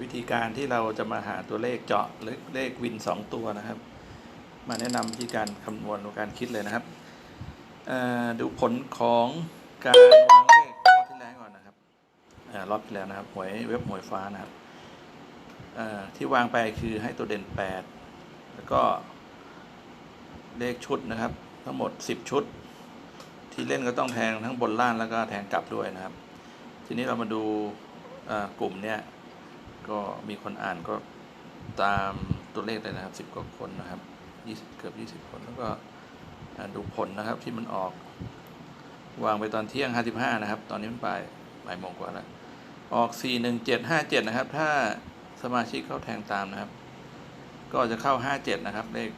วิธีการที่เราจะมาหาตัวเลขเจาะหรือเลขวินสองตัวนะครับ มาแนะนำวิธีการคำนวณการคิดเลยนะครับดูผลของการวางเลขงวดที่แล้วก่อนนะครับรอบที่แล้วนะครับหวยเว็บหวยฟ้านะครับที่วางไปคือให้ตัวเด่น 8 แล้วก็เลขชุดนะครับ ทั้งหมด 10 ชุด ที่เล่นก็ต้องแทงทั้งบนล่างแล้วก็แทงกลับด้วยนะครับ ทีนี้เรามาดูกลุ่มเนี้ย ก็มีคนอ่านก็ตามตัวเลขเลยนะครับสิบกว่าคนนะครับยี่สิบเกือบยี่สิบคนแล้วก็ดูผลนะครับที่มันออก วางไปตอนเที่ยงห้าสิบห้านะครับ ตอนนี้มันบ่ายบ่ายโมงกว่าแล้ว ออกสี่หนึ่งเจ็ดห้าเจ็ดนะครับ ถ้าสมาชิกเข้าแทงตามนะครับ ก็จะเข้าห้าเจ็ดนะครับ เลข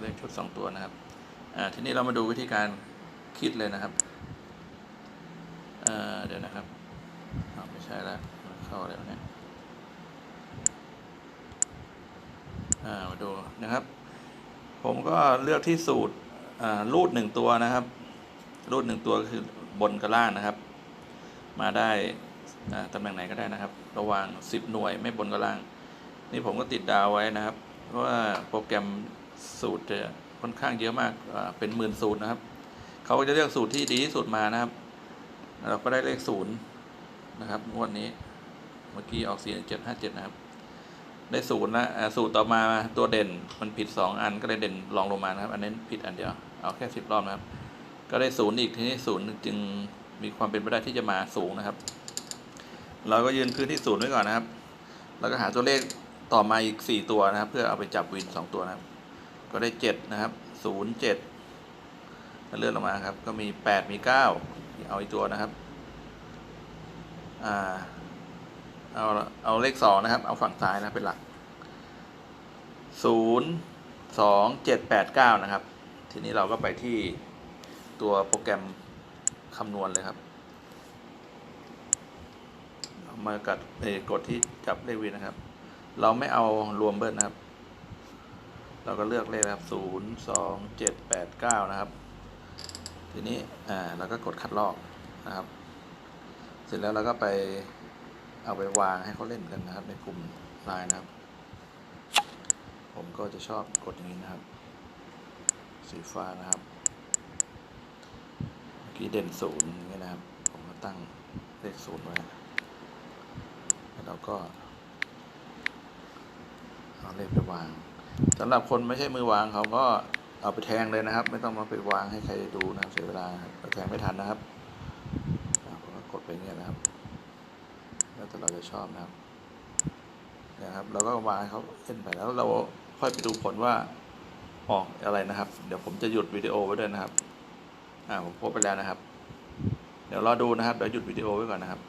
เลขชุดสองตัวนะครับอ่าทีนี้เรามาดูวิธีการคิดเลยนะครับเดี๋ยวนะครับไม่ใช่แล้ว เข้าแล้วเนี่ย อ่ามา ดูนะครับ ผมก็เลือกที่สูตรรูดหนึ่งตัวนะครับ รูดหนึ่งตัวคือบนกับล่างนะครับ มาได้ตำแหน่งไหนก็ได้นะครับ ระหว่างสิบหน่วยไม่บนกับล่าง นี่ผมก็ติดดาวไว้นะครับ เพราะว่าโปรแกรมสูตรค่อนข้างเยอะมากเป็นหมื่นสูตรนะครับเขาก็จะเลือกสูตรที่ดีที่สุดมานะครับ เราก็ได้เลขศูนย์นะครับงวดนี้เมื่อกี้ออกสี่เจ็ดห้าเจ็ดนะครับ ได้ศูนย์นะสูตรต่อมาตัวเด่นมันผิดสองอันก็เลยเด่นรองลงมานะครับ อันนี้ผิดอันเดียวเอาแค่สิบรอบนะครับ ก็ได้ศูนย์อีกทีนี้ศูนย์จึงมีความเป็นไปได้ที่จะมาสูงนะครับ เราก็ยืนพื้นที่ศูนย์ไว้ก่อนนะครับ แล้วก็หาตัวเลขต่อมาอีกสี่ตัวนะครับ เพื่อเอาไปจับวินสองตัวนะครับ ก็ได้เจ็ดนะครับศูนย์เจ็ดเลื่อนลงมาครับ ก็มีแปดมีเก้าเอาอีกตัวนะครับ อ่า เอาเอาเลขสองนะครับ เอาฝั่งซ้ายนะเป็นหลักศูนย์สองเจ็ดแปดเก้านะครับ ทีนี้เราก็ไปที่ตัวโปรแกรมคำนวณเลยครับเอามากดกดที่จับเลขวินนะครับ เราไม่เอารวมเบิ้ลนะครับ เราก็เลือกเลขนะครับศูนย์สองเจ็ดแปดเก้านะครับ ทีนี้อ่าเราก็กดคัดลอกนะครับ เสร็จแล้วเราก็ไป เอาไปวางให้เขาเล่นกันนะครับ ในกลุ่มไลน์นะครับ ผมก็จะชอบกดอย่างนี้นะครับ สีฟ้านะครับเมื่อกี้เด่นศูนย์อย่างนี้นะครับ ผมก็ตั้งเลขศูนย์ไว้แล้วเราก็เอาเลขไปวางสำหรับคนไม่ใช่มือวางเขาก็เอาไปแทงเลยนะครับ ไม่ต้องมาไปวางให้ใครดูนะครับเสียเวลาแทงไม่ทันนะครับผมก็กดไปอย่างเงี้ยนะครับ แล้วแต่เราจะชอบนะครับนะครับ เราก็วางเขาเล่นไปแล้วเราค่อยไปดูผลว่าออกอะไรนะครับ เดี๋ยวผมจะหยุดวิดีโอไว้ด้วยนะครับ อ่าผมโพสไปแล้วนะครับ เดี๋ยวรอดูนะครับเดี๋ยวหยุดวิดีโอไว้ก่อนนะครับ